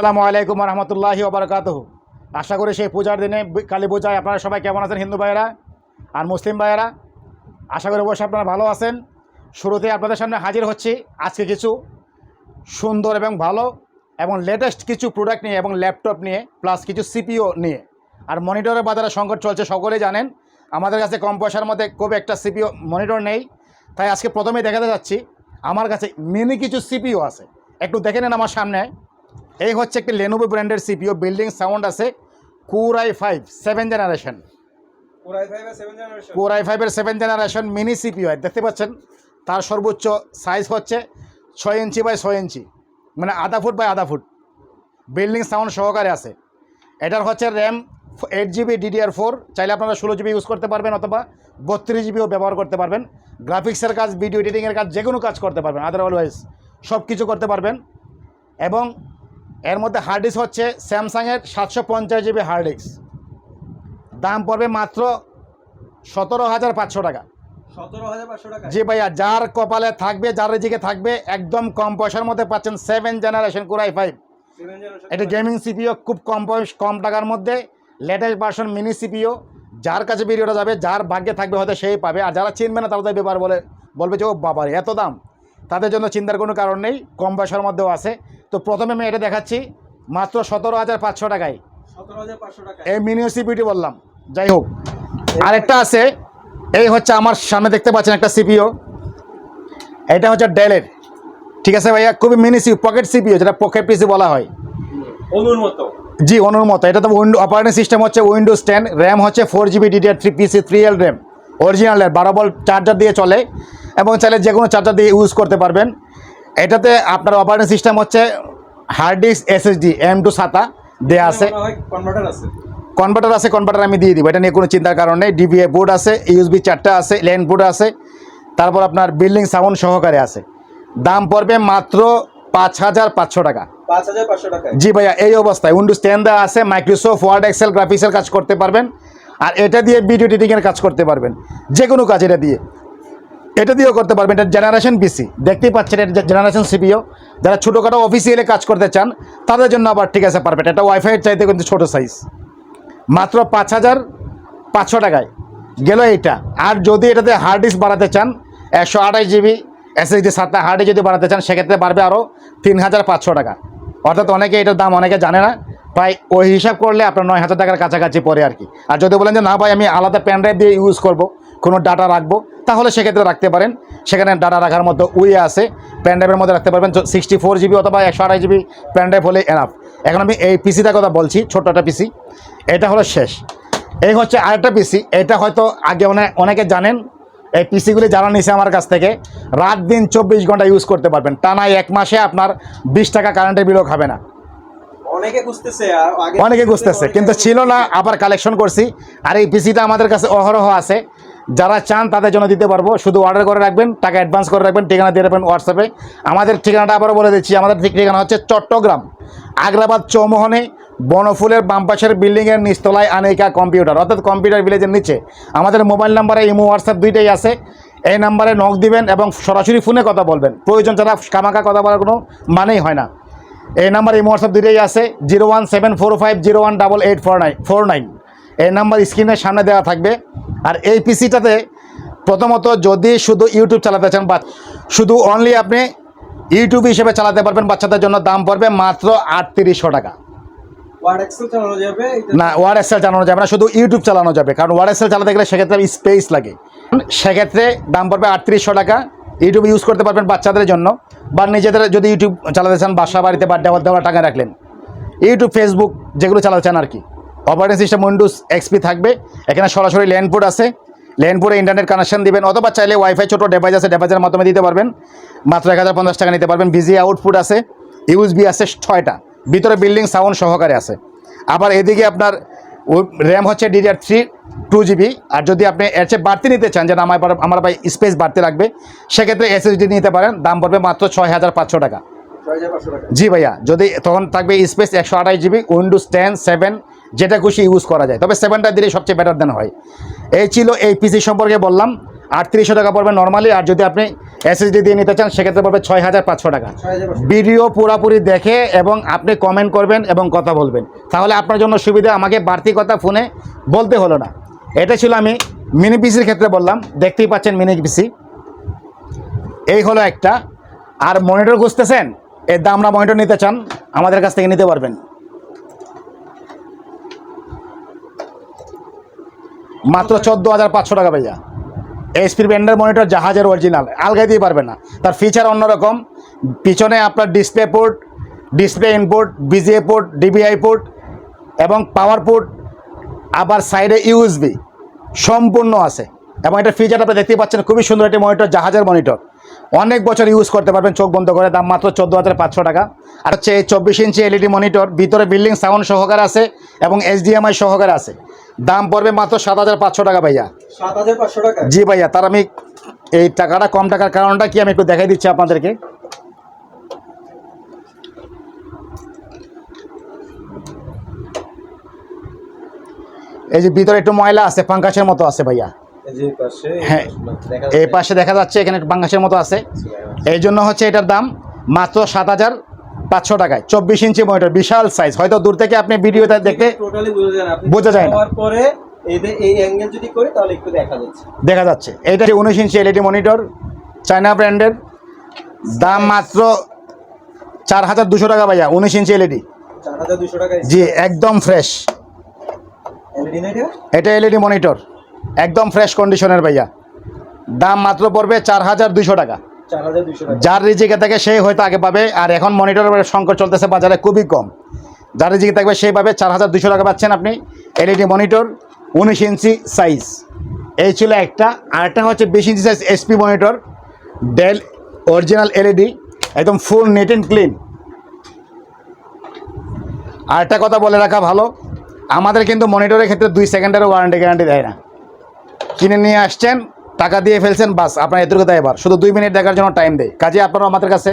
আসসালামু আলাইকুম রহমতুল্লাহি ওবরাকাত আশা করি সেই পূজার দিনে কালী পূজায় আপনারা সবাই কেমন আছেন হিন্দু ভাইয়েরা আর মুসলিম ভাইয়েরা? আশা করি অবশ্যই আপনারা ভালো আছেন। শুরুতে আপনাদের সামনে হাজির হচ্ছি আজকে কিছু সুন্দর এবং ভালো এবং লেটেস্ট কিছু প্রোডাক্ট নিয়ে এবং ল্যাপটপ নিয়ে প্লাস কিছু সিপিও নিয়ে। আর মনিটরের বাজারে সংকট চলছে, সকলেই জানেন। আমাদের কাছে কম পয়সার মধ্যে খুব একটা সিপিও মনিটর নেই। তাই আজকে প্রথমেই দেখাতে যাচ্ছি, আমার কাছে মিনি কিছু সিপিও আছে। একটু দেখে নেন আমার সামনে। এই হচ্ছে একটি লেনোভো ব্র্যান্ডের সিপিও বিল্ডিং সাউন্ড আছে core i five seven generation core i ফাইভের সেভেন জেনারেশন কোরাই ফাইভের সেভেন জেনারেশন মিনি সিপিও দেখতে পাচ্ছেন? তার সর্বোচ্চ সাইজ হচ্ছে ছয় ইঞ্চি বাই ছয় ইঞ্চি মানে আধা ফুট বাই আধা ফুট। বিল্ডিং সাউন্ড সহকারে আছে। এটার হচ্ছে RAM eight GB DDR four চাইলে আপনারা ষোলো জিবি ইউজ করতে পারবেন অথবা বত্রিশ জিবিও ব্যবহার করতে পারবেন। গ্রাফিক্সের কাজ ভিডিও এডিটিংয়ের কাজ যে কোনো কাজ করতে পারবেন আদারওয়াইজ সব কিছু করতে পারবেন। এবং এর মধ্যে হার্ড ডিস্ক হচ্ছে স্যামসাংয়ের সাতশো পঞ্চাশ জিবি হার্ড ডিস্ক দাম পড়বে মাত্র সতেরো হাজার পাঁচশো টাকা। জি ভাইয়া যার কপালে থাকবে যার রেজিকে থাকবে একদম কম পয়সার মধ্যে পাচ্ছেন seven generation core i five এটা গেমিং সিপিও খুব কম পয়স কম টাকার মধ্যে। লেটেস্ট ভার্সন মিনি সিপিও যার কাছে ভিডিওটা যাবে যার ভাগ্যে থাকবে হয়তো সেই পাবে। আর যারা চিনবে না তারা তো ব্যাপার বলে বলবে যে ও বাবার এত দাম? তাদের জন্য চিন্তার কোনো কারণ নেই কম পয়সার মধ্যেও আছে। তো প্রথমে আমি এটা দেখাচ্ছি মাত্র সতেরো হাজার পাঁচশো টাকায়। সতেরো হাজার পাঁচশো টাকা এই সিপিটি বললাম যাই হোক। আরেকটা আছে এই হচ্ছে আমার সামনে দেখতে পাচ্ছেন একটা সিপিও। এটা হচ্ছে ডেলের। ঠিক আছে ভাইয়া? খুবই মিনি পকেট সিপিও যেটা পকেট পিসি বলা হয়। অনুর জি অনুর মতো। এটা তো উইন্ডো অপারেটিং সিস্টেম হচ্ছে উইন্ডোজ টেন র্যাম হচ্ছে four GB DDR three PC three L RAM. Original RAM বারো বল চার্জার দিয়ে চলে এবং চাইলে যে কোনো চার্জার দিয়ে ইউজ করতে পারবেন। এটাতে আপনার অপারেটিং সিস্টেম হচ্ছে hard disk SSD M two SATA দেওয়া আছে। কনভার্টার আছে। কনভার্টার আছে কনভার্টার আমি দিয়ে দিব এটা নিয়ে কোনো চিন্তার কারণ নেই। ডিবিএ বোর্ড আছে ইউএসবি চারটা আছে ল্যান্ড বোর্ড আছে। তারপর আপনার বিল্ডিং সাউন্ড সহকারে আছে। দাম পড়বে মাত্র পাঁচ হাজার পাঁচশো টাকা। পাঁচ হাজার পাঁচশো টাকা জি ভাইয়া এই অবস্থায় উইন্ডোজ টেন দেওয়া আছে মাইক্রোসফট ওয়ার্ড এক্সেল গ্রাফিক্সের কাজ করতে পারবেন। আর এটা দিয়ে ভিডিও এডিটিংয়ের কাজ করতে পারবেন। যে কোনো কাজ এটা দিয়ে। এটা দিয়েও করতে পারবেন, এটা জেনারেশন পিসি দেখতেই পাচ্ছেন, এটা জেনারেশন সিপিও যারা ছোটোখাটো অফিসিয়ালে কাজ করতে চান, তাদের জন্য আবার ঠিক আছে পারফেক্ট এটা ওয়াইফাইয়ের চাইতে কিন্তু ছোটো সাইজ মাত্র পাঁচ হাজার পাঁচশো টাকায়। গেল এইটা। আর যদি এটাতে হার্ড ডিস্ক বাড়াতে চান, একশো আঠাশ জিবি এসএসডি সাতটা হার্ডে যদি বাড়াতে চান, সেক্ষেত্রে বাড়বে আরও তিন হাজার পাঁচশো টাকা। অর্থাৎ অনেকে এটার দাম অনেকে জানে না। প্রায় ওই হিসাব করলে আপনার নয় হাজার টাকার কাছাকাছি পড়ে আর কি। আর যদি বলেন যে, না ভাই, আমি আলাদা প্যান ড্রাইভ দিয়ে ইউজ করব। কোনো ডাটা রাখব তাহলে সেক্ষেত্রে রাখতে পারেন। সেখানে ডাটা রাখার মতো উয়ে আছে প্যান ড্রাইভের মধ্যে রাখতে পারবেন সিক্সটি ফোর জিবি অথবা একশো আঠাশ জিবি প্যান ড্রাইভ হলে এনাফ এখন আমি এই পিসিটার কথা বলছি ছোট্ট একটা পিসি এটা হলো শেষ। এই হচ্ছে আরেকটা পিসি এটা হয়তো আগে অনেক অনেকে জানেন এই পিসিগুলি যারা নিছে আমার কাছ থেকে রাত দিন চব্বিশ ঘণ্টা ইউজ করতে পারবেন। টানা এক মাসে আপনার বিশ টাকা কারেন্টের বিলও খাবে না। অনেকে খুঁজতেছে অনেকে বুঝতেছে কিন্তু ছিল না আবার কালেকশন করছি। আর এই পিসিটা আমাদের কাছে অহরহ আছে। যারা চান তাদের জন্য দিতে পারব। শুধু অর্ডার করে রাখবেন, টাকা অ্যাডভান্স করে রাখবেন, ঠিকানা দিয়ে রাখবেন হোয়াটসঅ্যাপে আমাদের ঠিকানাটা আবারও বলে দিচ্ছি, আমাদের ঠিক ঠিকানা হচ্ছে চট্টগ্রাম, আগ্রাবাদ চৌমোহনে, বনফুলের বামপাশের বিল্ডিংয়ের নিচতলায় আনেকা কম্পিউটার অর্থাৎ কম্পিউটার ভিলেজের নিচে। আমাদের মোবাইল নাম্বারে ইমো হোয়াটসঅ্যাপ দুইটাই আছে। এই নাম্বারে নখ দিবেন এবং সরাসরি ফোনে কথা বলবেন। প্রয়োজন ছাড়া কামাকা কথা বলার কোনো মানেই হয় না। এই নাম্বার এই হোয়াটসঅ্যাপ দুইটাই আছে zero one seven four five zero one double eight four nine four nine এই নাম্বার স্ক্রিনের সামনে দেওয়া থাকবে। আর এই পিসিটাতে প্রথমত যদি শুধু ইউটিউব চালাতে চান বা শুধু অনলি আপনি ইউটিউব হিসেবে চালাতে পারবেন বাচ্চাদের জন্য দাম পড়বে মাত্র আটত্রিশশো টাকা। না ওয়ার এক্সেল চালানো যাবে না শুধু ইউটিউব চালানো যাবে কারণ ওয়ার এক্সেল চালাতে গেলে সেক্ষেত্রে স্পেস লাগে। সেক্ষেত্রে দাম পড়বে আটত্রিশশো টাকা। ইউটিউব ইউজ করতে পারবেন বাচ্চাদের জন্য বা নিজেদের যদি ইউটিউব চালাতে চান বাসা বাড়িতে বা দেওয়ার দেওয়ার টাকা রাখলেন। ইউটিউব ফেসবুক যেগুলো চালাতে চান আর কি। অপারেটিং সিস্টেম উইন্ডোজ এক্সপি থাকবে। এখানে সরাসরি ল্যান্ডপোর্ট আছে। ল্যান্ডপোর্টে ইন্টারনেট কানেকশন দিবেন অথবা চাইলে ওয়াইফাই ছোটো ডিভাইস আছে ডিভাইসের মাধ্যমে দিতে পারবেন। মাত্র এক হাজার পঞ্চাশ টাকা নিতে পারবেন। বিজি আউটপুট আছে। ইউএসবি আছে ছয়টা। ভিতরে বিল্ডিং সাউন্ড সহকারে আছে। আবার এদিকে আপনার র্যাম হচ্ছে ডিডিআর থ্রি টু জিবি আর যদি আপনি এর চেয়ে বাড়তি নিতে চান যেন আমার আমার ভাই স্পেস বাড়তি লাগবে সেক্ষেত্রে এসএসডি নিতে পারেন। দাম পড়বে মাত্র ছয় হাজার পাঁচশো টাকা। ছয় হাজার পাঁচশো টাকা। জি ভাইয়া যদি তখন থাকবে স্পেস একশো আঠাশ জিবি উইন্ডোজ টেন সেভেন যেটা খুশি ইউজ করা যায়। তবে সেভেনটা দিলে সবচেয়ে বেটার দেন হয়। এই ছিল এই পিসি সম্পর্কে বললাম। আটত্রিশশো টাকা পড়বে নর্মালি আর যদি আপনি এসএসডি দিয়ে নিতে চান, সেক্ষেত্রে পড়বে ছয় হাজার পাঁচশো টাকা। ভিডিও পুরাপুরি দেখে এবং আপনি কমেন্ট করবেন এবং কথা বলবেন। তাহলে আপনার জন্য সুবিধা, আমাকে বাড়তি কথা ফোনে বলতে হলো না। এটা ছিল আমি মিনি পিসির ক্ষেত্রে বললাম। দেখতেই পাচ্ছেন মিনি পিসি এই হলো একটা। আর মনিটর খুঁজতেছেন? এর দাম দামরা মনিটর নিতে চান, আমাদের কাছ থেকে নিতে পারবেন। মাত্র চোদ্দ হাজার পাঁচশো টাকা ভাইয়া। এইচপির ব্র্যান্ডের মনিটর জাহাজের অরিজিনাল আলগাই দিয়ে পারবে না। তার ফিচার অন্যরকম। পিছনে আপনার display port display input VGA port DVI port এবং পাওয়ার পোর্ট আবার সাইডে ইউএসবি সম্পূর্ণ আছে। এবং এটা ফিচার আপনি দেখতেই পাচ্ছেন, খুবই সুন্দর একটি মনিটর জাহাজের মনিটর অনেক বছর ইউজ করতে পারবেন, চোখ বন্ধ করে, দাম মাত্র চোদ্দ হাজার পাঁচশো টাকা। আর হচ্ছে চব্বিশ ইঞ্চি এলইডি মনিটর ভিতরে বিল্ডিং সাউন্ড সহকারে আছে এবং এইচডিএমআই সহকারে আছে। দাম পড়বে মাত্র সাত হাজার পাঁচশো টাকা ভাইয়া। সাত হাজার পাঁচশো টাকা? জি ভাইয়া তার আমি এই টাকাটা কম টাকার কারণটা কি আমি একটু দেখাই দিচ্ছি আপনাদেরকে? এই যে ভিতরে একটু ময়লা আছে পাঙ্কাশের মতো আছে ভাইয়া। হ্যাঁ এই পাশে দেখা যাচ্ছে এখানে পাঙ্কাশের মতো আছে। এই জন্য হচ্ছে এটার দাম মাত্র সাত হাজার পাঁচশো টাকায়। চব্বিশ ইঞ্চি মনিটর বিশাল সাইজ হয়তো দূর থেকে আপনি ভিডিওতে দেখে বোঝা যায় না। দেখা যাচ্ছে। এইটা উনিশ ইঞ্চি এলইডি মনিটর চায়না ব্র্যান্ডের দাম মাত্র চার হাজার দুশো টাকা ভাইয়া উনিশ ইঞ্চি এলইডি টাকা জি একদম ফ্রেশ না এটা? এটা এলইডি মনিটর একদম ফ্রেশ কন্ডিশনের ভাইয়া। দাম মাত্র পড়বে চার হাজার দুশো টাকা। যার রিজিকে থাকে সেই হয়তো আগে পাবে। আর এখন মনিটরের সংকট চলতেছে বাজারে খুবই কম। যার রিজিকে থাকবে সেই পাবে চার হাজার দুশো টাকা পাচ্ছেন আপনি। এলইডি মনিটর উনিশ ইঞ্চি সাইজ এই ছিল একটা। আরেকটা হচ্ছে বিশ inch size SP monitor Dell original LED একদম ফুল নেট অ্যান্ড ক্লিন আরেকটা কথা বলে রাখা ভালো, আমাদের কিন্তু মনিটরের ক্ষেত্রে দুই সেকেন্ডেরও ওয়ারেন্টি গ্যারান্টি দেয় না। কিনে নিয়ে আসছেন টাকা দিয়ে ফেলছেন বাস। আপনার এতটুকু দেয় এবার। শুধু দুই মিনিট দেখার জন্য টাইম দেয় কাজে আপনারা আমাদের কাছে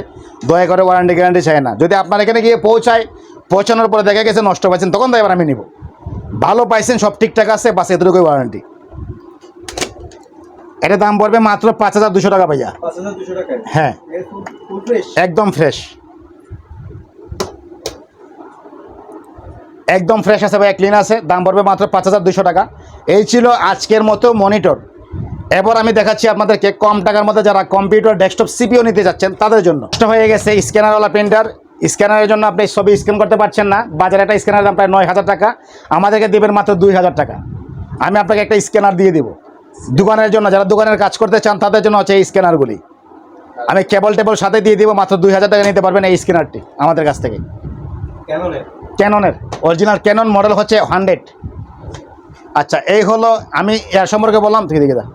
দয়া করে ওয়ারেন্টি গ্যারান্টি চায় না। যদি আপনার এখানে গিয়ে পৌঁছায় পৌঁছানোর পরে দেখা গেছে নষ্ট পাইছেন তখন তো এবার আমি নিব। ভালো পাইছেন সব ঠিকঠাক আছে বাস এতটুকুই ওয়ারেন্টি এটা দাম পড়বে মাত্র পাঁচ হাজার দুশো টাকা ভাইয়া। হ্যাঁ। একদম ফ্রেশ একদম ফ্রেশ আছে ভাই ক্লিন আছে। দাম পড়বে মাত্র পাঁচ হাজার দুশো টাকা। এই ছিল আজকের মতো মনিটর এবার আমি দেখাচ্ছি আপনাদেরকে কম টাকার মধ্যে যারা কম্পিউটার ডেস্কটপ সিপিও নিতে যাচ্ছেন তাদের জন্য। হয়ে গেছে স্ক্যানারওয়ালা প্রিন্টার স্ক্যানারের জন্য আপনি ছবি স্ক্যান করতে পারছেন না। বাজারে একটা স্ক্যানার দাম প্রায় নয় হাজার টাকা। আমাদেরকে দেবেন মাত্র দুই হাজার টাকা। আমি আপনাকে একটা স্ক্যানার দিয়ে দিব। দোকানের জন্য যারা দোকানের কাজ করতে চান তাদের জন্য হচ্ছে এই স্ক্যানারগুলি আমি কেবল টেবল সাথে দিয়ে দিব মাত্র দুই হাজার টাকা নিতে পারবেন এই স্ক্যানারটি আমাদের কাছ থেকে। ক্যাননের অরিজিনাল ক্যানন মডেল হচ্ছে হান্ড্রেড আচ্ছা এই হলো আমি এর সম্পর্কে বললাম ঠিক দেখে দা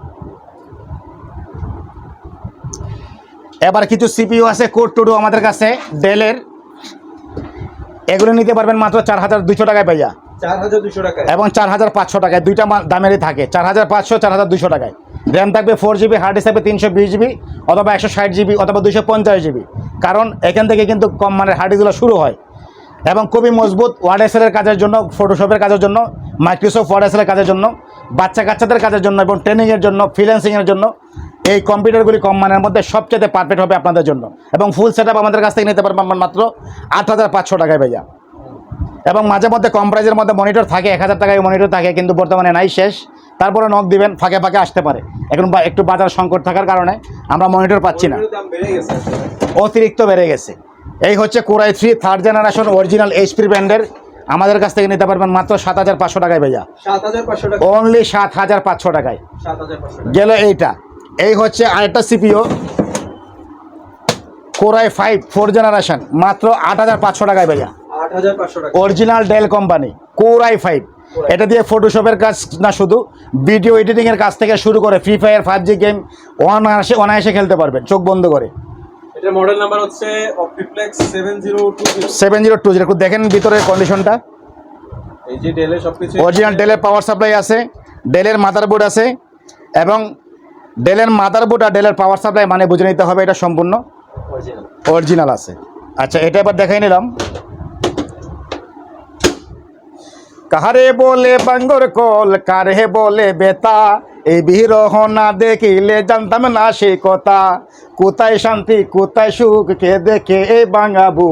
এবার কিছু সিপিইউ আছে কোড টুডু আমাদের কাছে ডেলের এগুলো নিতে পারবেন মাত্র চার হাজার দুশো টাকায় পাইয়া এবং চার হাজার পাঁচশো টাকায় দুইটা দামেরই থাকে চার হাজার পাঁচশো চার হাজার দুশো টাকায়। র্যাম থাকবে ফোর জিবি হার্ড ডিস্ক থাকবে তিনশো বিশ জিবি অথবা একশো ষাট জিবি অথবা দুশো পঞ্চাশ জিবি কারণ এখান থেকে কিন্তু কম মানের হার্ড ডিস্কগুলো শুরু হয়। এবং খুবই মজবুত ওয়ার্ড এক্সেলের কাজের জন্য ফটোশপের কাজের জন্য মাইক্রোসফট ওয়ার্ড এক্সেলের কাজের জন্য বাচ্চা কাচ্চাদের কাজের জন্য এবং ট্রেনিংয়ের জন্য ফ্রিল্যান্সিংয়ের জন্য এই কম্পিউটারগুলি কম মানের মধ্যে সবচেয়ে পারফেক্ট হবে আপনাদের জন্য। এবং ফুল সেট আমাদের কাছ থেকে নিতে পারবেন মাত্র আট হাজার পাঁচশো টাকায় ভাইয়া। এবং মাঝে মধ্যে কম প্রাইজের মধ্যে মনিটর থাকে এক হাজার টাকায় মনিটর থাকে কিন্তু বর্তমানে নাই শেষ। তারপরে নখ দিবেন ফাঁকে ফাঁকে আসতে পারে। এখন বা- একটু বাজার সংকট থাকার কারণে আমরা মনিটর পাচ্ছি না। অতিরিক্ত বেড়ে গেছে। এই হচ্ছে core i three third generation original HP ব্র্যান্ডের আমাদের কাছ থেকে নিতে পারবেন মাত্র সাত হাজার পাঁচশো টাকায় ভাইয়া। সাত হাজার পাঁচশো টাকা। অনলি সাত হাজার পাঁচশো টাকায়। সাত হাজার পাঁচশো গেল এইটা। এই হচ্ছে আরেকটা CPU core i five four generation মাত্র আট হাজার পাঁচশো টাকায় টাকা। Original Dell company core i five এটা দিয়ে ফটোশপের কাজ না শুধু ভিডিও এডিটিংয়ের কাজ থেকে শুরু করে free fire five G game অনায়াসে অনায়াসে খেলতে পারবেন চোখ বন্ধ করে। এটার মডেল নাম্বার হচ্ছে Optiplex seven zero two seven zero two zero দেখেন ভিতরের কন্ডিশনটা এই যে ডেলে সবকিছু। অরিজিনাল ডেলের পাওয়ার সাপ্লাই আছে ডেলের মাদারবোর্ড আছে এবং ডেলের মাদারবোর্ড আর ডেলের পাওয়ার সাপ্লাই মানে বুঝে নিতে হবে এটা সম্পূর্ণ অরিজিনাল আছে। আচ্ছা এটা এবার দেখাই নিলাম। কাহারে বলে বাঙ্গর কল কারে বলে বেতা? এই বিরহ না দেখিলে জানতাম না সে কথা। কোথায় শান্তি কোথায় সুখ কে দেখে এই বাঙাবু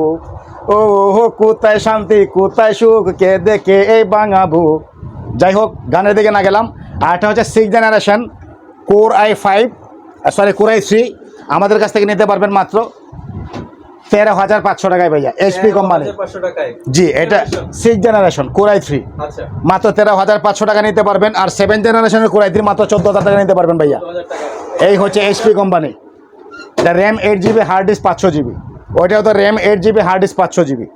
ও হো কোথায় শান্তি কোথায় সুখ কে দেখে এই বাঙাবু যাই হোক গানের দিকে না গেলাম। আর এটা হচ্ছে six generation core I five sorry core I three আমাদের কাছ থেকে নিতে পারবেন মাত্র তেরো হাজার পাঁচশো টাকায় ভাইয়া এইচপি কোম্পানি জি এটা সিক্স জেনারেশন কোরাই থ্রি। আচ্ছা। মাত্র তেরো হাজার পাঁচশো টাকা নিতে পারবেন আর সেভেন জেনারেশনের কোরাই থ্রি মাত্র চোদ্দ হাজার টাকা নিতে পারবেন ভাইয়া। এই হচ্ছে এইচপি কোম্পানি এটা RAM eight GB hard disk পাঁচশো জিবি ওইটাও তো RAM eight GB hard disk পাঁচশো জিবি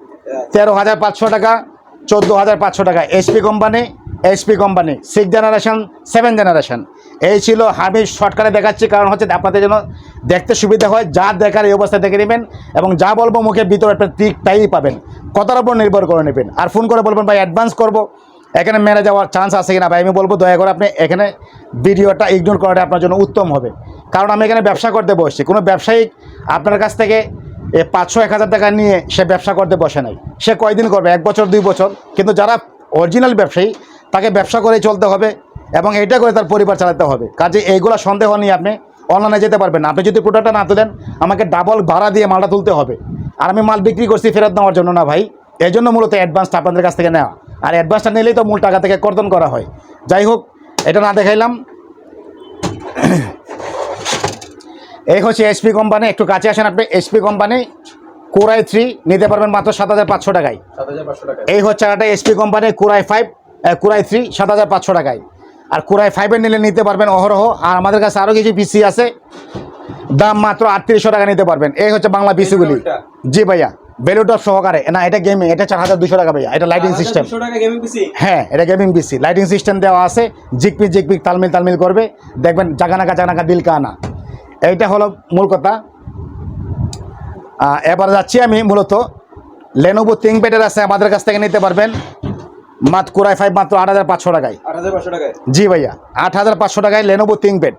তেরো হাজার পাঁচশো টাকা চোদ্দ হাজার পাঁচশো টাকা HP company HP company six generation seven generation এই ছিল আমি শর্টকাটে দেখাচ্ছি, কারণ হচ্ছে আপনাদের জন্য দেখতে সুবিধা হয়, যা দেখার এই অবস্থা দেখে নেবেন এবং যা বলব মুখের ভিতরে একটা ঠিক তাই পাবেন। কথার উপর নির্ভর করে নেবেন। আর ফোন করে বলবেন, ভাই অ্যাডভান্স করব। এখানে মেরে যাওয়ার চান্স আছে কিনা? ভাই, আমি বলব, দয়া করে আপনি এখানে ভিডিওটা ইগনোর করাটা আপনার জন্য উত্তম হবে। কারণ আমি এখানে ব্যবসা করতে বসছি। কোনো ব্যবসায়িক আপনার কাছ থেকে পাঁচশো, এক হাজার টাকা নিয়ে সে ব্যবসা করতে বসে নাই। সে কয়দিন করবে? এক বছর, দুই বছর। কিন্তু যারা অরিজিনাল ব্যবসায়ী, তাকে ব্যবসা করেই চলতে হবে। এবং এটা করে তার পরিবার চালাতে হবে। কাজে এইগুলো সন্দেহ নিয়ে আপনি অনলাইনে যেতে পারবেন না। আপনি যদি প্রোডাক্টটা না তুলেন আমাকে ডাবল ভাড়া দিয়ে মালটা তুলতে হবে। আর আমি মাল বিক্রি করছি ফেরত নেওয়ার জন্য না ভাই। এই জন্য মূলত অ্যাডভান্সটা আপনাদের কাছ থেকে নেওয়া। আর অ্যাডভান্সটা নিলেই তো মূল টাকা থেকে কর্তন করা হয়। যাই হোক এটা না দেখাইলাম। এই হচ্ছে এসপি কোম্পানি একটু কাছে আসেন আপনি। এসপি কোম্পানি কোরাই থ্রি নিতে পারবেন মাত্র সাত হাজার পাঁচশো টাকায়। এই হচ্ছে একটা SP company core i five core i three সাত হাজার পাঁচশো টাকায়। আর কুরাই ফাইভের নিলে নিতে পারবেন অহরহ। আর আমাদের কাছে আরও কিছু পিসি আছে। দাম মাত্র আটত্রিশশো টাকা নিতে পারবেন। এই হচ্ছে বাংলা পিসিগুলি জি ভাইয়া বেলুটপ সহকারে। না এটা গেমিং এটা চার হাজার দুশো টাকা ভাইয়া এটা লাইটিং সিস্টেম হ্যাঁ এটা গেমিং পিসি লাইটিং সিস্টেম দেওয়া আছে। জিকপিক জিকপিক তালমিল তালমিল করবে। দেখবেন জাগানাকা জাগানাকা দিল কানা। এইটা হলো মূল কথা। এবার যাচ্ছি আমি মূলত। লেনোভো থিঙ্কপ্যাডের আছে আমাদের কাছ থেকে নিতে পারবেন। মাত্র কুরাই ফাইভ মাত্র আট হাজার পাঁচশো টাকায়। জি ভাইয়া আট হাজার পাঁচশো টাকায় লেনোভো থিঙ্কপ্যাড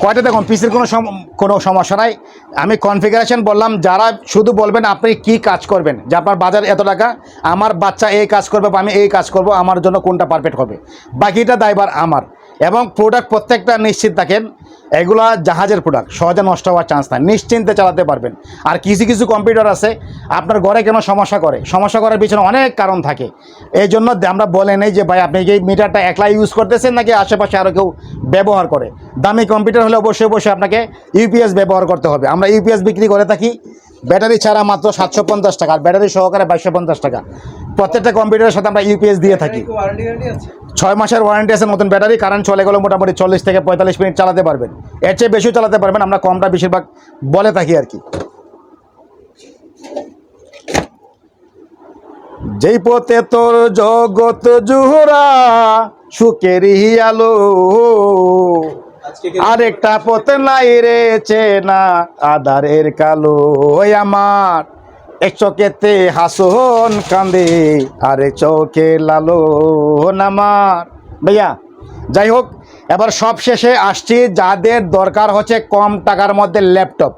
কয়টা দেখুন পিসের কোনো সম- কোনো সমস্যা নাই। আমি কনফিগারেশন বললাম যারা শুধু বলবেন আপনি কি কাজ করবেন যে আপনার বাজার এত টাকা আমার বাচ্চা এই কাজ করবে বা আমি এই কাজ করব আমার জন্য কোনটা পারফেক্ট হবে। বাকিটা দায়বার আমার। এবং প্রোডাক্ট প্রত্যেকটা নিশ্চিত থাকেন এগুলা জাহাজের প্রোডাক্ট সহজে নষ্ট হওয়ার চান্স নাই, নিশ্চিন্তে চালাতে পারবেন। আর কিছু কিছু কম্পিউটার আছে, আপনার ঘরে কেন সমস্যা করে? সমস্যা করার পিছনে অনেক কারণ থাকে। এই জন্য আমরা বলে নেই যে, ভাই, আপনি এই মিটারটা একলাই ইউজ করতেছেন নাকি আশেপাশে আরও কেউ ব্যবহার করে? দামি কম্পিউটার হলে অবশ্যই অবশ্যই আপনাকে ইউপিএস ব্যবহার করতে হবে। আমরা ইউপিএস বিক্রি করে থাকি ব্যাটারি ছাড়া মাত্র সাতশো পঞ্চাশ টাকা আর ব্যাটারি সহকারে বাইশশো পঞ্চাশ টাকা। প্রত্যেকটা কম্পিউটারের সাথে আমরা ইউপিএস দিয়ে থাকি। ছয় মাসের ওয়ারেন্টি আছে নতুন ব্যাটারি কারেন্ট চলে গেলে মোটামুটি চল্লিশ থেকে পঁয়তাল্লিশ মিনিট চালাতে পারবেন। এর চেয়ে বেশিও চালাতে পারবেন আমরা কমটা বেশিরভাগ বলে থাকি আর কি। যেই পথে তোর জগৎ জুহরা সুখেরই আলো। আরেকটা পথে নাই রে চেনা আদারের কালো ওই আমার। এক চোখেতে হাসন কান্দে আরে চোখে লালো আমার। ভাইয়া, যাই হোক, এবার সব শেষে আসছি, যাদের দরকার হচ্ছে কম টাকার মধ্যে ল্যাপটপ।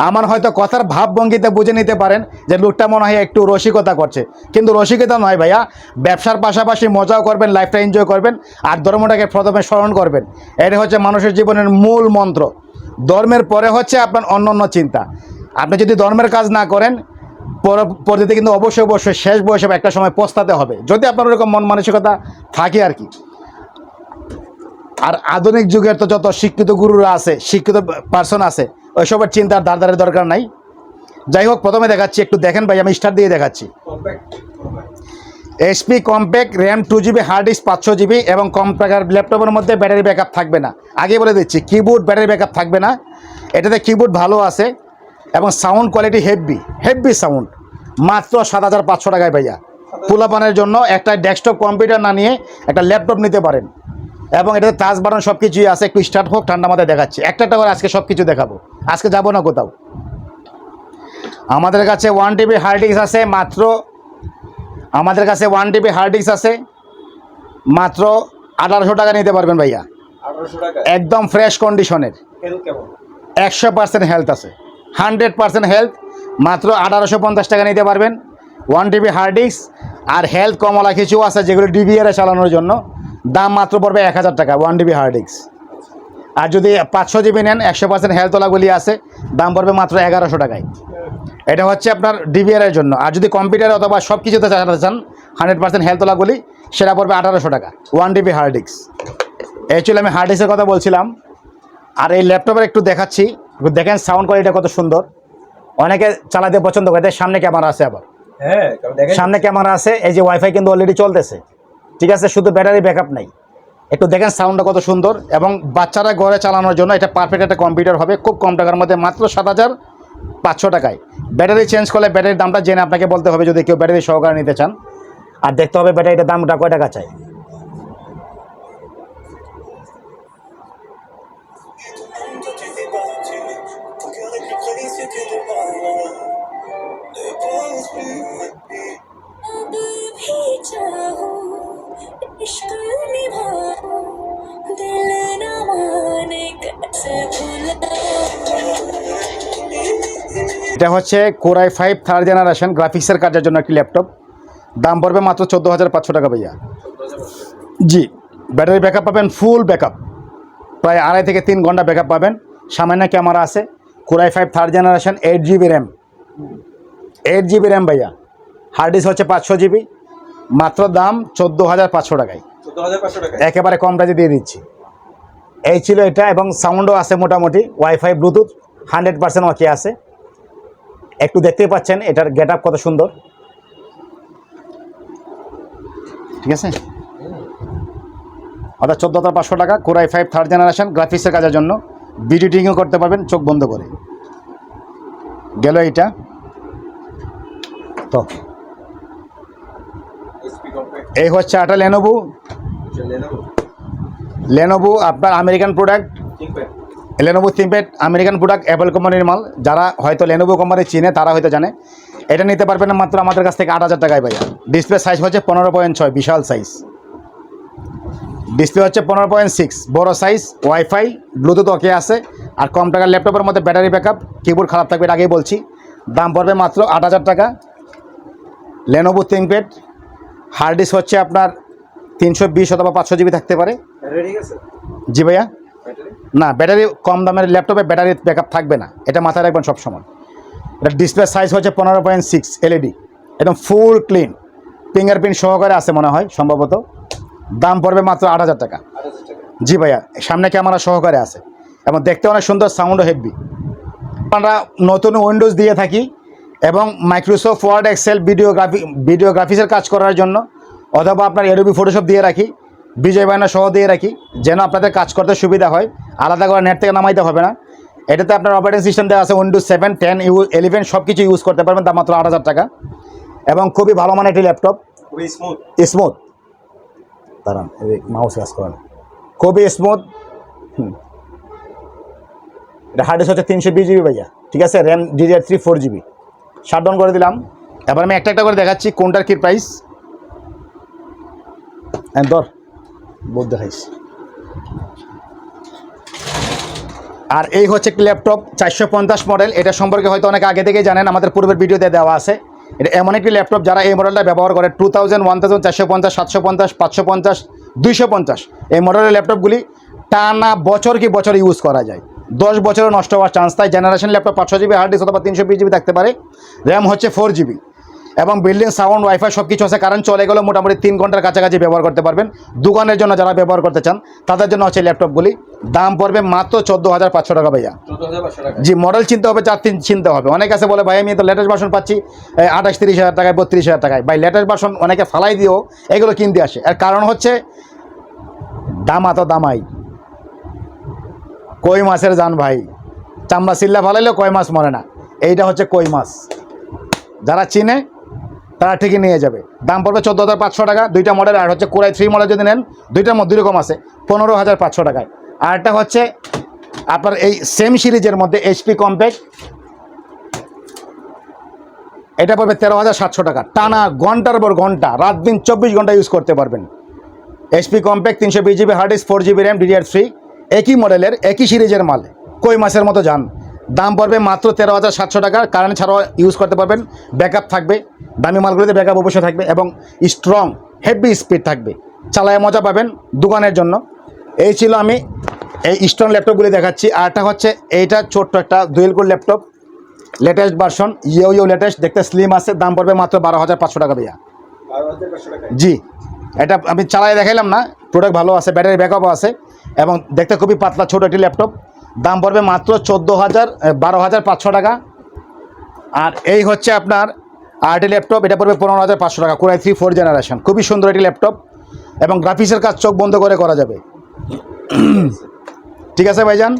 আমার হয়তো কথার ভাবভঙ্গিতে বুঝে নিতে পারেন যে লোকটা মনে হয় একটু রসিকতা করছে। কিন্তু রসিকতা নয় ভাইয়া, ব্যবসার পাশাপাশি মজাও করবেন লাইফটা এনজয় করবেন, আর ধর্মটাকে প্রথমে স্মরণ করবেন। এটা হচ্ছে মানুষের জীবনের মূল মন্ত্র। ধর্মের পরে হচ্ছে আপনার অন্য অন্য চিন্তা। আপনি যদি ধর্মের কাজ না করেন, পর- পরবর্তীতে কিন্তু অবশ্যই অবশ্যই শেষ বয়সে একটা সময় পস্তাতে হবে। যদি আপনার ওরকম মন মানসিকতা থাকে আর কি। আর আধুনিক যুগের তো যত শিক্ষিত গুরুরা আছে, শিক্ষিত পার্সন আছে, ওইসবের চিন্তার দাঁড়ার দরকার নাই। যাই হোক, প্রথমে দেখাচ্ছি, একটু দেখেন ভাই, আমি স্টার্ট দিয়ে দেখাচ্ছি। HP Compaq RAM two GB hard disk পাঁচশো জিবি এবং কম টাকার ল্যাপটপের মধ্যে ব্যাটারি ব্যাকআপ থাকবে না। আগে বলে দিচ্ছি কিবোর্ড ব্যাটারি ব্যাকআপ থাকবে না। এটাতে কিবোর্ড ভালো আছে এবং sound quality heavy heavy sound মাত্র সাত হাজার পাঁচশো টাকায় ভাইয়া। পোলাপানের জন্য একটা ডেস্কটপ কম্পিউটার না নিয়ে একটা ল্যাপটপ নিতে পারেন। এবং এটাতে টাচ বাটন সব কিছুই আছে। একটু স্টার্ট হোক ঠান্ডা মাথায় দেখাচ্ছি। একটা একটা করে আজকে সব কিছু দেখাবো। আজকে যাব না কোথাও। আমাদের কাছে ওয়ান টিবি হার্ড ডিস্ক আছে মাত্র আমাদের কাছে ওয়ান টিবি হার্ড ডিস্ক আছে মাত্র আঠারোশো টাকা নিতে পারবেন ভাইয়া। একদম ফ্রেশ কন্ডিশনের একশো পার্সেন্ট হেলথ আছে। হান্ড্রেড পার্সেন্ট হেলথ মাত্র আঠারোশো পঞ্চাশ টাকা নিতে পারবেন। ওয়ান টিবি হার্ড ডিস্ক আর হেলথ কমলা কিছু আছে যেগুলো ডিভিআরে চালানোর জন্য। দাম মাত্র পড়বে এক হাজার টাকা ওয়ান ডিবি হার্ড ডিস্ক আর যদি পাঁচশো জিবি নেন একশো পার্সেন্ট হেলথ ওলাগুলি আছে দাম পড়বে মাত্র এগারোশো টাকায়। এটা হচ্ছে আপনার ডিবিআর এর জন্য। আর যদি কম্পিউটার অথবা সব কিছুতে চালাতে চান হান্ড্রেড পার্সেন্ট হেলথ ওলাগুলি সেটা পড়বে আঠারোশো টাকা one TB hard disk actually আমি হার্ড ডিস্কের কথা বলছিলাম। আর এই ল্যাপটপের একটু দেখাচ্ছি একটু দেখেন সাউন্ড কোয়ালিটি কত সুন্দর। অনেকে চালাতে পছন্দ করে সামনে ক্যামেরা আছে আবার। হ্যাঁ সামনে ক্যামেরা আছে এই যে ওয়াইফাই কিন্তু অলরেডি চলতেছে। ঠিক আছে, শুধু ব্যাটারি ব্যাকআপ নাই। একটু দেখেন সাউন্ডটা কত সুন্দর এবং বাচ্চারা ঘরে চালানোর জন্য এটা পারফেক্ট একটা কম্পিউটার হবে, খুব কম টাকার মধ্যে, মাত্র সাত হাজার পাঁচশো টাকায়। ব্যাটারি চেঞ্জ করলে ব্যাটারির দামটা জেনে আপনাকে বলতে হবে, যদি কেউ ব্যাটারি সহকারে নিতে চান। আর দেখতে হবে ব্যাটারিটার দামটা কয় টাকা চাই। এটা হচ্ছে কোরাই ফাইভ থার্ড জেনারেশন গ্রাফিক্সের কাজের জন্য একটি ল্যাপটপ দাম পড়বে মাত্র চোদ্দ হাজার পাঁচশো টাকা ভাইয়া। জি ব্যাটারি ব্যাকআপ পাবেন ফুল ব্যাকআপ প্রায় আড়াই থেকে তিন ঘণ্টা ব্যাকআপ পাবেন। সামান্য ক্যামেরা আছে। Core i five third generation eight GB RAM eight GB RAM ভাইয়া। হার্ড ডিস্ক হচ্ছে পাঁচশো জিবি মাত্র দাম চোদ্দ হাজার পাঁচশো টাকায়। একেবারে কম প্রাইজে দিয়ে দিচ্ছি। এই ছিল এটা এবং সাউন্ডও আছে মোটামুটি। Wifi Bluetooth hundred percent okay আছে। একটু দেখতেই পাচ্ছেন এটার গেট আপ কত সুন্দর। ঠিক আছে? অর্থাৎ চোদ্দ হাজার পাঁচশো টাকা কোরাই ফাইভ থার্ড জেনারেশন গ্রাফিক্সের কাজের জন্য। ভিডিও করতে পারবেন চোখ বন্ধ করে। গেল এইটা। তো এই হচ্ছে আটা লেনোভো লেনোভো আপনার American product Lenovo ThinkPad American product Apple কোম্পানির মাল। যারা হয়তো লেনোভো কোম্পানি চিনে তারা হয়তো জানে। এটা নিতে পারবেন না মাত্র আমাদের কাছ থেকে আট হাজার টাকায় ভাইয়া। ডিসপ্লে সাইজ হচ্ছে পনেরো পয়েন্ট ছয় বিশাল সাইজ ডিসপ্লে হচ্ছে পনেরো পয়েন্ট সিক্স বড়ো সাইজ ওয়াইফাই ব্লুটুথ ওকে আছে। আর কম টাকার ল্যাপটপের মধ্যে ব্যাটারি ব্যাকআপ কিবোর্ড খারাপ থাকবে এটা আগেই বলছি। দাম পড়বে মাত্র আট হাজার টাকা। লেনোভো থিংপ্যাড হার্ড ডিস্ক হচ্ছে আপনার তিনশো বিশ অথবা পাঁচশো জিবি থাকতে পারে। জি ভাইয়া। না, ব্যাটারি কম দামের ল্যাপটপে ব্যাটারি ব্যাকআপ থাকবে না। এটা মাথায় রাখবেন সবসময়। এটা ডিসপ্লে সাইজ হচ্ছে পনেরো পয়েন্ট সিক্স এলইডি একদম ফুল ক্লিন ফিঙ্গারপ্রিন্ট সহকারে আছে মনে হয়, সম্ভবত। দাম পড়বে মাত্র আট হাজার টাকা। জি ভাইয়া, সামনে ক্যামেরা সহকারে আছে। এবং দেখতে অনেক সুন্দর সাউন্ডও হেভি আমরা নতুন উইন্ডোজ দিয়ে থাকি এবং মাইক্রোসফট ওয়ার্ড এক্সেল ভিডিওগ্রাফি ভিডিওগ্রাফিক্সের কাজ করার জন্য, অথবা আপনার এডোবি ফটোশপ দিয়ে রাখি। বিজয় বায়না সহ দিয়ে রাখি যেন আপনাদের কাজ করতে সুবিধা হয়। আলাদা করে নেট থেকে নামাইতে হবে না। এটাতে আপনার অপারেটিং সিস্টেম দেওয়া আছে Windows seven ten U eleven সব কিছু ইউজ করতে পারবেন তার মাত্র আট হাজার টাকা। এবং খুবই ভালো মানের একটি ল্যাপটপ খুবই স্মুথ স্মুথ দাঁড়ান মাউস কাজ করেন। খুবই স্মুথ এটা হার্ড ডিস্ক হচ্ছে তিনশো বিশ জিবি ভাইয়া। ঠিক আছে RAM DDR three four GB shut down করে দিলাম। এবার আমি একটা একটা করে দেখাচ্ছি কোনটার কী প্রাইস ধর। বোধ দেখাইস আর এই হচ্ছে একটি ল্যাপটপ, চারশো পঞ্চাশ মডেল। এটা সম্পর্কে হয়তো অনেক আগে থেকেই জানেন, আমাদের পূর্বের ভিডিওতে দেওয়া আছে। এটা এমন একটি ল্যাপটপ যারা এই মডেলটা ব্যবহার করে টু থাউজেন্ড ওয়ান থাউজেন্ড চারশো পঞ্চাশ, সাতশো পঞ্চাশ, পাঁচশো পঞ্চাশ, দুইশো পঞ্চাশ। এই মডেলের ল্যাপটপগুলি টানা বছর কি বছর ইউজ করা যায়। দশ বছরও নষ্ট হওয়ার চান্স তাই জেনারেশন ল্যাপটপ পাঁচশো জিবি হার্ড ডিস্ক অথবা তিনশো বিশ জিবি থাকতে পারে। র্যাম হচ্ছে ফোর জিবি এবং বিল্ডিং সাউন্ড ওয়াইফাই সব কিছু আছে। কারেন্ট চলে গেলেও মোটামুটি তিন ঘণ্টার কাছাকাছি ব্যবহার করতে পারবেন। দোকানের জন্য যারা ব্যবহার করতে চান তাদের জন্য হচ্ছে ল্যাপটপগুলি দাম পড়বে মাত্র চোদ্দ হাজার পাঁচশো টাকা ভাইয়া। জি মডেল চিনতে হবে চার তিন চিনতে হবে। অনেক আছে বলে ভাই আমি তো লেটেস্ট ভার্সন পাচ্ছি আঠাশ তিরিশ হাজার টাকায় বত্রিশ হাজার টাকায়। ভাই লেটেস্ট ভার্সন অনেকে ফালাই দিও এগুলো কিনতে আসে। এর কারণ হচ্ছে দামা তো দামাই। কই মাছের জান ভাই? চামড়া চিল্লা ফালাইলেও কই মাছ মরে না। এইটা হচ্ছে কই মাছ। যারা চিনে তারা ঠিকই নিয়ে যাবে। দাম পড়বে চোদ্দ হাজার পাঁচশো টাকা, দুইটা মডেল আর হচ্ছে কোরাই থ্রি মডেল যদি নেন, দুইটার মধ্যে দুই রকম আছে, পনেরো হাজার পাঁচশো টাকায়। আর একটা হচ্ছে আপনার এই সেম সিরিজের মধ্যে এইচপি কম্প্যাক্ট এটা পড়বে তেরো হাজার সাতশো টাকা। টানা ঘণ্টার পর ঘণ্টা, রাত দিন চব্বিশ ঘণ্টা ইউজ করতে পারবেন। এইচপি কম্প্যাক্ট তিনশো বিশ GB hard disk four GB RAM DDR three একই মডেলের একই সিরিজের মাল। কই মাসের মতো যান। দাম পড়বে মাত্র তেরো হাজার সাতশো টাকা। কারেন্ট ছাড়াও ইউজ করতে পারবেন ব্যাকআপ থাকবে, দামি মালগুলিতে ব্যাকআপ অবশ্যই থাকবে এবং স্ট্রং হেভি স্পিড থাকবে। চালায় মজা পাবেন দোকানের জন্য। এই ছিল আমি এই স্টোন ল্যাপটপগুলি দেখাচ্ছি। আরটা হচ্ছে এইটা ছোট্ট একটা core laptop latest version U U latest দেখতে স্লিম আছে, দাম পড়বে মাত্র বারো হাজার পাঁচশো টাকা ভাইয়া। জি, এটা আমি চালাই দেখাইলাম না প্রোডাক্ট ভালো আছে ব্যাটারি ব্যাকআপও আছে, এবং দেখতে খুবই পাতলা, ছোটো একটি ল্যাপটপ দাম পড়বে মাত্র চোদ্দ হাজার বারো হাজার পাঁচশো টাকা। আর এই হচ্ছে আপনার আরটি ল্যাপটপ, এটা পড়বে পনেরো হাজার পাঁচশো টাকা, কোরাই থ্রি, ফোর জেনারেশন। খুবই সুন্দর একটি ল্যাপটপ এবং গ্রাফিক্সের কাজ চোখ বন্ধ করে করা যাবে। ঠিক আছে ভাইজান?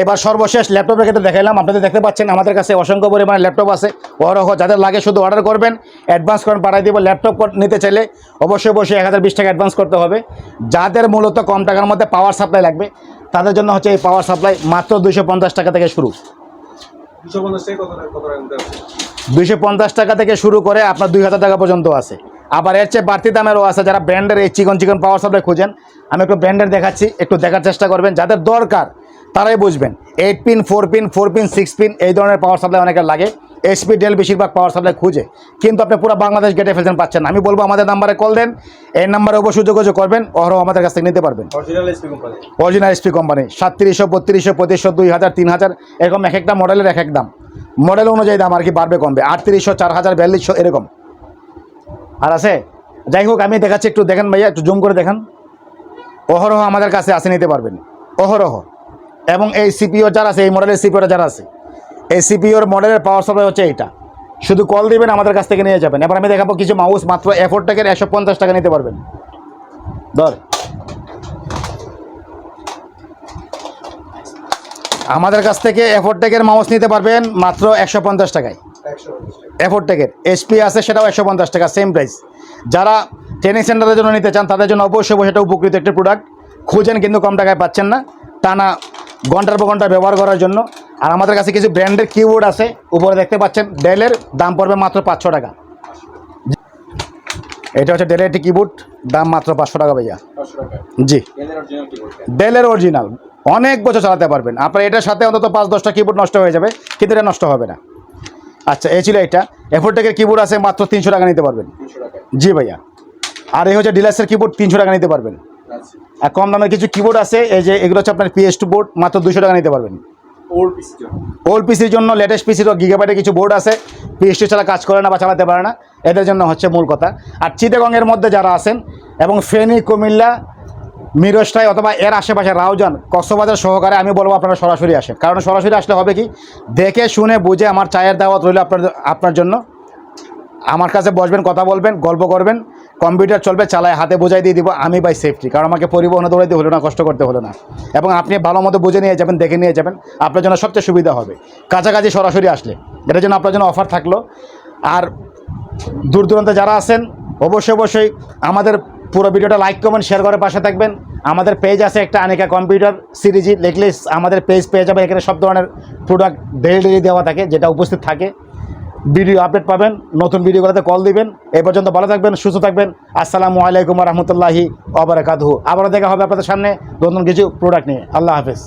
এবার সর্বশেষ ল্যাপটপের ক্ষেত্রে দেখাইলাম আপনাদের দেখতে পাচ্ছেন আমাদের কাছে অসংখ্য পরিমাণে ল্যাপটপ আছে। ওরহ যাদের লাগে শুধু অর্ডার করবেন, অ্যাডভান্স করেন পাঠাই দিব। ল্যাপটপ নিতে চাইলে অবশ্যই অবশ্যই এক হাজার বিশ টাকা অ্যাডভান্স করতে হবে। যাদের মূলত কম টাকার মধ্যে পাওয়ার সাপ্লাই লাগবে তাদের জন্য হচ্ছে এই পাওয়ার সাপ্লাই মাত্র দুশো পঞ্চাশ টাকা থেকে শুরু। দুশো পঞ্চাশ টাকা থেকে শুরু করে আপনার দুই হাজার টাকা পর্যন্ত আছে। আবার এর চেয়ে বাড়তি দামেরও আছে যারা ব্র্যান্ডের এই চিকন চিকন পাওয়ার সাপ্লাই খুঁজেন আমি একটু ব্র্যান্ডের দেখাচ্ছি একটু দেখার চেষ্টা করবেন। যাদের দরকার তারাই বুঝবেন। Eight pin four pin four pin six pin এই ধরনের পাওয়ার সাপ্লাই অনেকের লাগে। এসপি ডেল বেশিরভাগ পাওয়ার সাপ্লাই খুঁজে। কিন্তু আপনি পুরো বাংলাদেশ গেটে ফেলছেন পাচ্ছেন না। আমি বলব আমাদের নাম্বারে কল দেন। এই নাম্বারে অবশ্যই যোগাযোগ করবেন। অহরহ আমাদের কাছ থেকে নিতে পারবেন। Original SP company original SP company সাতত্রিশশো বত্রিশশো পঁচিশশো দুই হাজার তিন হাজার এরকম এক একটা মডেলের এক এক দাম। মডেল অনুযায়ী দাম আর কি বাড়বে কমবে। আটত্রিশশো চার হাজার বিয়াল্লিশশো এরকম। আর আছে? যাই হোক আমি দেখাচ্ছি একটু। দেখেন ভাইয়া একটু জুম করে দেখান। অহরহ আমাদের কাছে আসে নিতে পারবেন। অহরহ। এবং এই সিপিও যারা আছে এই মডেলের সিপিওটা যারা আছে এই সিপিওর মডেলের পাওয়ার সাপ্লাই হচ্ছে এইটা। শুধু কল দিবেন, আমাদের কাছ থেকে নিয়ে যাবেন। এবার আমি দেখাবো কিছু মাউস মাত্র এফোর্ট টাকার একশো পঞ্চাশ টাকা নিতে পারবেন। ধর। আমাদের কাছ থেকে এফোর্ট টেকের মাউস নিতে পারবেন, মাত্র একশো পঞ্চাশ টাকায়। এফোর্ট টেকের। এসপি আছে, সেটাও একশো পঞ্চাশ টাকা সেম প্রাইস যারা ট্রেনিং সেন্টারের জন্য নিতে চান, তাদের জন্য অবশ্যই এটা উপকৃত একটি প্রোডাক্ট খুঁজেন, কিন্তু কম টাকায় পাচ্ছেন না। টানা ঘণ্টার পর ঘণ্টা ব্যবহার করার জন্য। আর আমাদের কাছে কিছু ব্র্যান্ডের কিবোর্ড আছে উপরে দেখতে পাচ্ছেন ডেলের দাম পড়বে মাত্র পাঁচশো টাকা। এটা হচ্ছে ডেলের একটি কিবোর্ড দাম মাত্র পাঁচশো টাকা ভাইয়া। জি। ডেলের অরিজিনাল অনেক বছর চালাতে পারবেন। আপনার এটার সাথে অন্তত পাঁচ দশটা কিবোর্ড নষ্ট হয়ে যাবে কিন্তু এটা নষ্ট হবে না। আচ্ছা এই ছিল এটা। এফোরটেকের কিবোর্ড আছে মাত্র তিনশো টাকা নিতে পারবেন। জি ভাইয়া। আর এই হচ্ছে ডিলাক্সের কিবোর্ড তিনশো টাকা নিতে পারবেন। কম দামের কিছু কিবোর্ড আছে এই যে এগুলো হচ্ছে আপনার পিএস টু বোর্ড মাত্র দুশো টাকা নিতে পারবেন। ওল্ড পিসির জন্য। লেটেস্ট পিসির গিগাবাইটের কিছু বোর্ড আছে। পিএস টু ছাড়া কাজ করে না বা চালাতে পারে না। এদের জন্য হচ্ছে মূল কথা। আর চিটাগংয়ের মধ্যে যারা আছেন এবং ফেনী কুমিল্লা মিরস্টাই অথবা এর আশেপাশে রাউজান কক্সবাজার সহকারে আমি বলব আপনারা সরাসরি আসেন। কারণ সরাসরি আসলে হবে কি? দেখে শুনে বুঝে আমার চায়ের দাওয়াত রইল আপনার আপনার জন্য। আমার কাছে বসবেন কথা বলবেন গল্প করবেন। কম্পিউটার চলবে, চালায় হাতে বোঝাই দিয়ে দিব, আমি বাই সেফটি কারণ আমাকে পরিবহনে দৌড়াইতে হলো না, কষ্ট করতে হলো না। এবং আপনি ভালো মতো বুঝে নিয়ে যাবেন, দেখে নিয়ে যাবেন, আপনার জন্য সবচেয়ে সুবিধা হবে। কাছাকাছি সরাসরি আসলে এটার জন্য আপনার জন্য অফার থাকল। আর দূর দূরান্তে যারা আছেন, অবশ্যই অবশ্যই আমাদের পুরো ভিডিওটা লাইক কমেন্ট শেয়ার করে পাশে থাকবেন। আমাদের পেজ আছে একটা আনিকা কম্পিউটার সিরিজি লিখলে আমাদের পেজ পেয়ে যাবে। এখানে সব ধরনের প্রোডাক্ট ডেলি ডেলি দেওয়া থাকে, যেটা উপস্থিত থাকে। ভিডিও আপডেট পাবেন, নতুন ভিডিওগুলোতে কল দিবেন। এ পর্যন্ত ভালো থাকবেন, সুস্থ থাকবেন। আসসালামু আলাইকুম রহমতুল্লাহি অবরাকাতহু আবারও দেখা হবে আপনাদের সামনে নতুন কিছু প্রোডাক্ট নিয়ে। আল্লাহ হাফেজ।